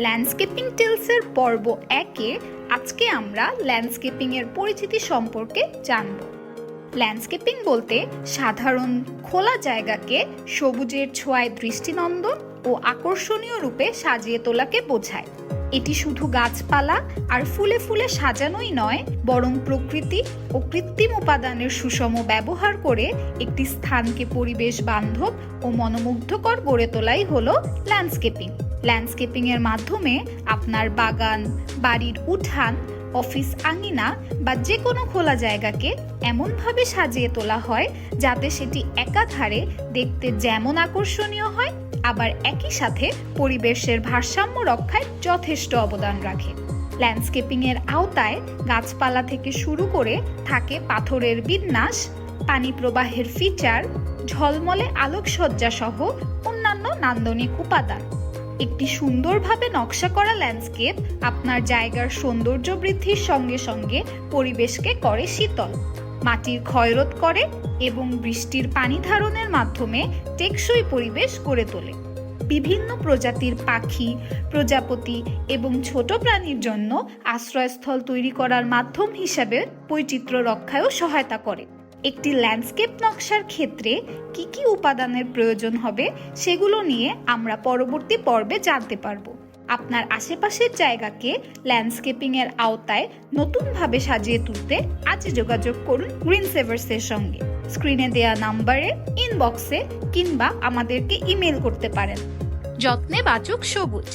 Landscaping টেলসের পর্ব একে আজকে আমরা ল্যান্ডস্কেপিং এর পরিচিতি সম্পর্কে জানব। ল্যান্ডস্কেপিং বলতে সাধারণ খোলা জায়গাকে সবুজের ছোঁয়ায় দৃষ্টিনন্দন ও আকর্ষণীয় রূপে সাজিয়ে তোলাকে বোঝায়। এটি শুধু গাছপালা আর ফুলে ফুলে সাজানোই নয়, বরং প্রকৃতি ও কৃত্রিম উপাদানের সুষম ব্যবহার করে একটি স্থানকে পরিবেশ বান্ধব ও মনোমুগ্ধকর গড়ে তোলাই হলো ল্যান্ডস্কেপিং ল্যান্ডস্কেপিং এর মাধ্যমে আপনার বাগান, বাড়ির উঠান, অফিস আঙিনা বা যে কোনো খোলা জায়গাকে এমনভাবে সাজিয়ে তোলা হয় যাতে সেটি একাধারে দেখতে যেমন আকর্ষণীয় হয়, আবার একই সাথে পরিবেশের ভারসাম্য রক্ষায় যথেষ্ট অবদান রাখে। ল্যান্ডস্কেপিং এর আওতায় গাছপালা থেকে শুরু করে থাকে পাথরের বিন্যাস, পানি প্রবাহের ফিচার ঝলমলে আলোকসজ্জা সহ অন্যান্য নান্দনিক উপাদান। একটি সুন্দরভাবে নকশা করা ল্যান্ডস্কেপ আপনার জায়গার সৌন্দর্য বৃদ্ধির সঙ্গে সঙ্গে পরিবেশকে করে শীতল। মাটির ক্ষয়রোধ করে এবং বৃষ্টির পানি ধারণের মাধ্যমে টেকসই পরিবেশ গড়ে তোলে। বিভিন্ন প্রজাতির পাখি, প্রজাপতি এবং ছোট প্রাণীর জন্য আশ্রয়স্থল তৈরি করার মাধ্যম হিসাবে বৈচিত্র্য রক্ষায়ও সহায়তা করে। একটি ল্যান্ডস্কেপ নকশার ক্ষেত্রে কি কি উপাদানের প্রয়োজন হবে সেগুলো নিয়ে আমরা পরবর্তী পর্বে জানতে পারব। আপনার আশেপাশের জায়গাকে ল্যান্ডস্কেপিং এর আওতায় নতুনভাবে সাজিয়ে তুলতে আজ যোগাযোগ করুন গ্রিন সেভার্সের সঙ্গে। স্ক্রিনে দেয়া নাম্বারে ইনবক্সে কিংবা আমাদেরকে ইমেল করতে পারেন। যত্নে বাচক সবুজ।